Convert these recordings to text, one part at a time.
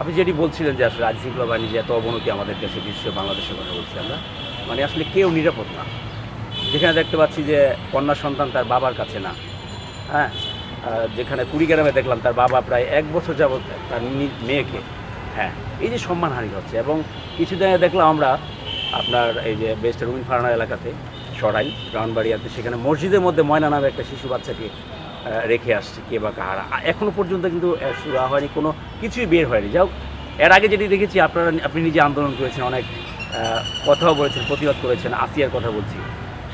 আপনি যেটি বলছিলেন যে আসলে আইনশৃঙ্খলা বাহিনী যে এত অবনতি আমাদের দেশে, বিশ্ব, বাংলাদেশের কথা বলছি আমরা মানে আসলে কেউ নিরাপদ না। যেখানে দেখতে পাচ্ছি যে কন্যা সন্তান তার বাবার কাছে না হ্যাঁ? যেখানে কুড়িগ্রামে দেখলাম তার বাবা প্রায় এক বছর যাবৎ তার মেয়েকে হ্যাঁ? এই যে সম্মানহানি হচ্ছে এবং কিছুদিন দেখলাম আমরা আপনার এই যে বেস্ট রুমিন ফারানা এলাকাতে, সরাই ব্রাউনবাড়িয়াতে সেখানে মসজিদের মধ্যে ময়না নামে একটা শিশু বাচ্চাকে রেখে আসছে, কে বা কাহারা আ- এখনও পর্যন্ত কিন্তু সুরা হয়নি, কোনো কিছুই বের হয়নি। যাও এর আগে যেটি দেখেছি, আপনারা আপনি নিজে আন্দোলন করেছেন, অনেক কথাও বলেছেন, প্রতিবাদ করেছেন, আসিয়ার কথা বলছি।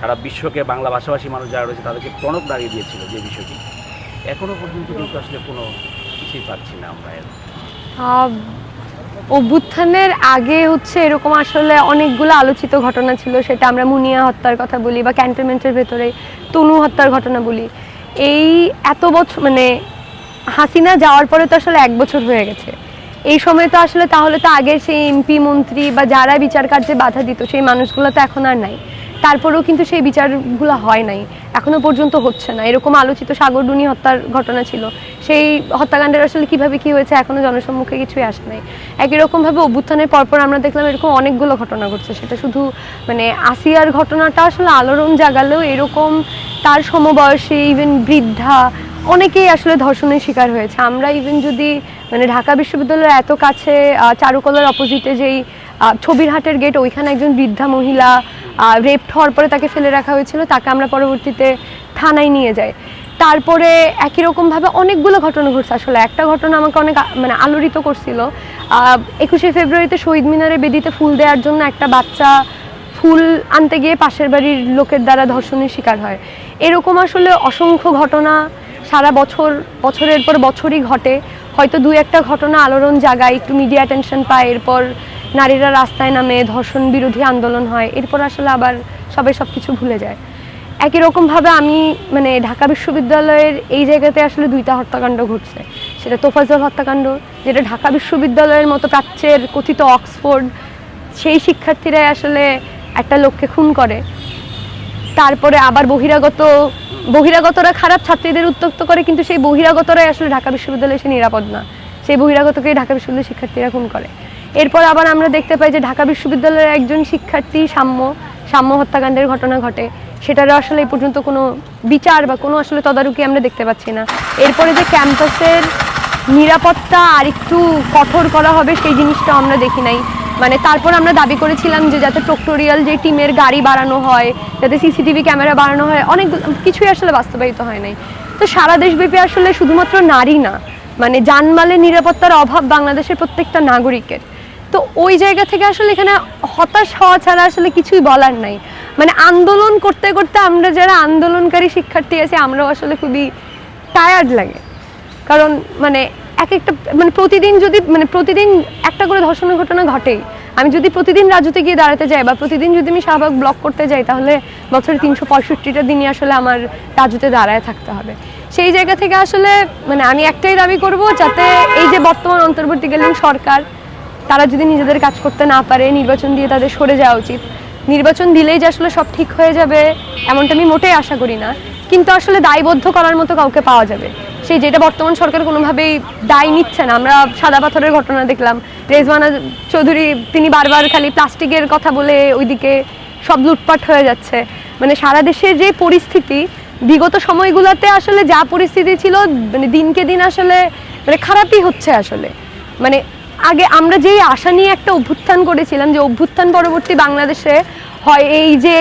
সারা বিশ্বকে, বাংলা ভাষাভাষী মানুষ যারা রয়েছে, তাদেরকে টনক দাঁড়িয়ে দিয়েছিল যে বিষয়টি। এখনও পর্যন্ত কিন্তু আসলে কোনো কিছুই পাচ্ছি না আমরা এর। অভ্যুত্থানের আগে হচ্ছে এরকম আসলে অনেকগুলো আলোচিত ঘটনা ছিল, সেটা আমরা মুনিয়া হত্যার কথা বলি বা ক্যান্টনমেন্টের ভেতরে তনু হত্যার ঘটনা বলি। এই এত বছর মানে হাসিনা যাওয়ার পরে তো আসলে এক বছর হয়ে গেছে। এই সময় তো আসলে তাহলে তো আগের সেই এমপি, মন্ত্রী বা যারা বিচার কার্যে বাধা দিত, সেই মানুষগুলো তো এখন আর নাই। তারপরেও কিন্তু সেই বিচারগুলো হয় নাই। এখনও পর্যন্ত হচ্ছে না। এরকম আলোচিত সাগরডুনি হত্যার ঘটনা ছিল। সেই হত্যাকাণ্ডের আসলে কীভাবে কি হয়েছে এখনও জনসম্মুখে কিছুই আসে নাই। একই রকমভাবে অভ্যুত্থানের পরপর আমরা দেখলাম এরকম অনেকগুলো ঘটনা ঘটছে। সেটা শুধু মানে আসিয়ার ঘটনাটা আসলে আলোড়ন জাগালেও এরকম তার সমবয়সী ইভেন বৃদ্ধা, অনেকেই আসলে ধর্ষণের শিকার হয়েছে। আমরা ইভেন যদি মানে ঢাকা বিশ্ববিদ্যালয়ের এত কাছে চারুকলার অপোজিটে যেই ছবির হাটের গেট ওইখানে একজন বৃদ্ধা মহিলা রেপ হওয়ার পরে তাকে ফেলে রাখা হয়েছিল, তাকে আমরা পরবর্তীতে থানায় নিয়ে যাই। তারপরে একই রকমভাবে অনেকগুলো ঘটনা ঘটছে আসলে। একটা ঘটনা আমাকে অনেক মানে আলোড়িত করছিল। একুশে ফেব্রুয়ারিতে শহীদ মিনারে বেদিতে ফুল দেওয়ার জন্য একটা বাচ্চা ফুল আনতে গিয়ে পাশের বাড়ির লোকের দ্বারা ধর্ষণের শিকার হয়। এরকম আসলে অসংখ্য ঘটনা সারা বছর, বছরের পর বছরই ঘটে। হয়তো দু একটা ঘটনা আলোড়ন জাগায়, একটু মিডিয়া টেনশন পায়, এরপর নারীরা রাস্তায় নামে, ধর্ষণ বিরোধী আন্দোলন হয়, এরপর আসলে আবার সবাই সব কিছু ভুলে যায়। একই রকমভাবে আমি মানে ঢাকা বিশ্ববিদ্যালয়ের এই জায়গাতে আসলে দুইটা হত্যাকাণ্ড ঘটছে। সেটা তোফাজল হত্যাকাণ্ড, যেটা ঢাকা বিশ্ববিদ্যালয়ের মতো প্রাচ্যের কথিত অক্সফোর্ড, সেই শিক্ষার্থীরাই আসলে একটা লোককে খুন করে। তারপরে আবার বহিরাগত, বহিরাগতরা খারাপ ছাত্রীদের উত্তক্ত করে, কিন্তু সেই বহিরাগতরাই আসলে ঢাকা বিশ্ববিদ্যালয়ে এসে নিরাপদ না। সেই বহিরাগতকেই ঢাকা বিশ্ববিদ্যালয়ের শিক্ষার্থীরা খুন করে। এরপর আবার আমরা দেখতে পাই যে ঢাকা বিশ্ববিদ্যালয়ের একজন শিক্ষার্থী সাম্য সাম্য হত্যাকাণ্ডের ঘটনা ঘটে। সেটারও আসলে এই পর্যন্ত কোনো বিচার বা কোনো আসলে তদারকি আমরা দেখতে পাচ্ছি না। এরপরে যে ক্যাম্পাসের নিরাপত্তা আরেকটু কঠোর করা হবে, সেই জিনিসটা আমরা দেখি নাই। মানে তারপর আমরা দাবি করেছিলাম যে যাতে প্রক্টোরিয়াল যে টিমের গাড়ি বাড়ানো হয়, যাতে সিসিটিভি ক্যামেরা বাড়ানো হয়, অনেক কিছুই আসলে বাস্তবায়িত হয় নাই। তো সারা দেশব্যাপী আসলে শুধুমাত্র নারী না মানে জানমালের নিরাপত্তার অভাব বাংলাদেশের প্রত্যেকটা নাগরিকের। তো ওই জায়গা থেকে আসলে এখানে হতাশ হওয়া ছাড়া আসলে কিছুই বলার নাই। মানে আন্দোলন করতে করতে আমরা যারা আন্দোলনকারী শিক্ষার্থী আছি, আমরাও আসলে খুবই টায়ার্ড লাগে। কারণ মানে এক একটা মানে প্রতিদিন যদি মানে প্রতিদিন একটা করে ধর্ষণের ঘটনা ঘটেই, আমি যদি প্রতিদিন রাজুতে গিয়ে দাঁড়াতে যাই বা প্রতিদিন যদি আমি শাহবাগ ব্লক করতে যাই, তাহলে বছরে তিনশো পঁয়ষট্টিটা দিনই আসলে আমার রাজুতে দাঁড়ায় থাকতে হবে। সেই জায়গা থেকে আসলে মানে আমি একটাই দাবি করব যাতে এই যে বর্তমান অন্তর্বর্তীকালীন সরকার, তারা যদি নিজেদের কাজ করতে না পারে, নির্বাচন দিয়ে তাদের সরে যাওয়া উচিত। নির্বাচন দিলেই যে আসলে সব ঠিক হয়ে যাবে, এমনটা আমি মোটেই আশা করি না। কিন্তু আসলে দায়বদ্ধ করার মতো কাউকে পাওয়া যাবে। সেই যেটা বর্তমান সরকার কোনোভাবেই দায় নিচ্ছে না। আমরা সাদা পাথরের ঘটনা দেখলাম। রেজওয়ানা চৌধুরী, তিনি বারবার খালি প্লাস্টিকের কথা বলে ওইদিকে সব লুটপাট হয়ে যাচ্ছে। মানে সারা দেশের যে পরিস্থিতি, বিগত সময়গুলোতে আসলে যা পরিস্থিতি ছিল মানে দিনকে দিন আসলে মানে খারাপই হচ্ছে আসলে। মানে আগে আমরা যেই আশা নিয়ে একটা অভ্যুত্থান করেছিলাম যে অভ্যুত্থান পরবর্তী বাংলাদেশে হয় এই যে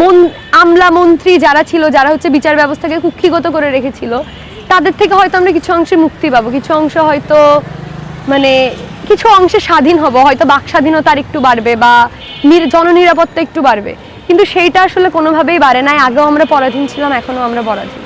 মন আমলা মন্ত্রী যারা ছিল, যারা হচ্ছে বিচার ব্যবস্থাকে কুক্ষিগত করে রেখেছিল তাদের থেকে হয়তো আমরা কিছু অংশে মুক্তি পাবো, কিছু অংশ হয়তো মানে কিছু অংশে স্বাধীন হব, হয়তো বাক স্বাধীনতার একটু বাড়বে বা নির, জননিরাপত্তা একটু বাড়বে। কিন্তু সেইটা আসলে কোনোভাবেই বাড়ে নাই, আগেও আমরা পরাধীন ছিলাম, এখনও আমরা পরাধীন।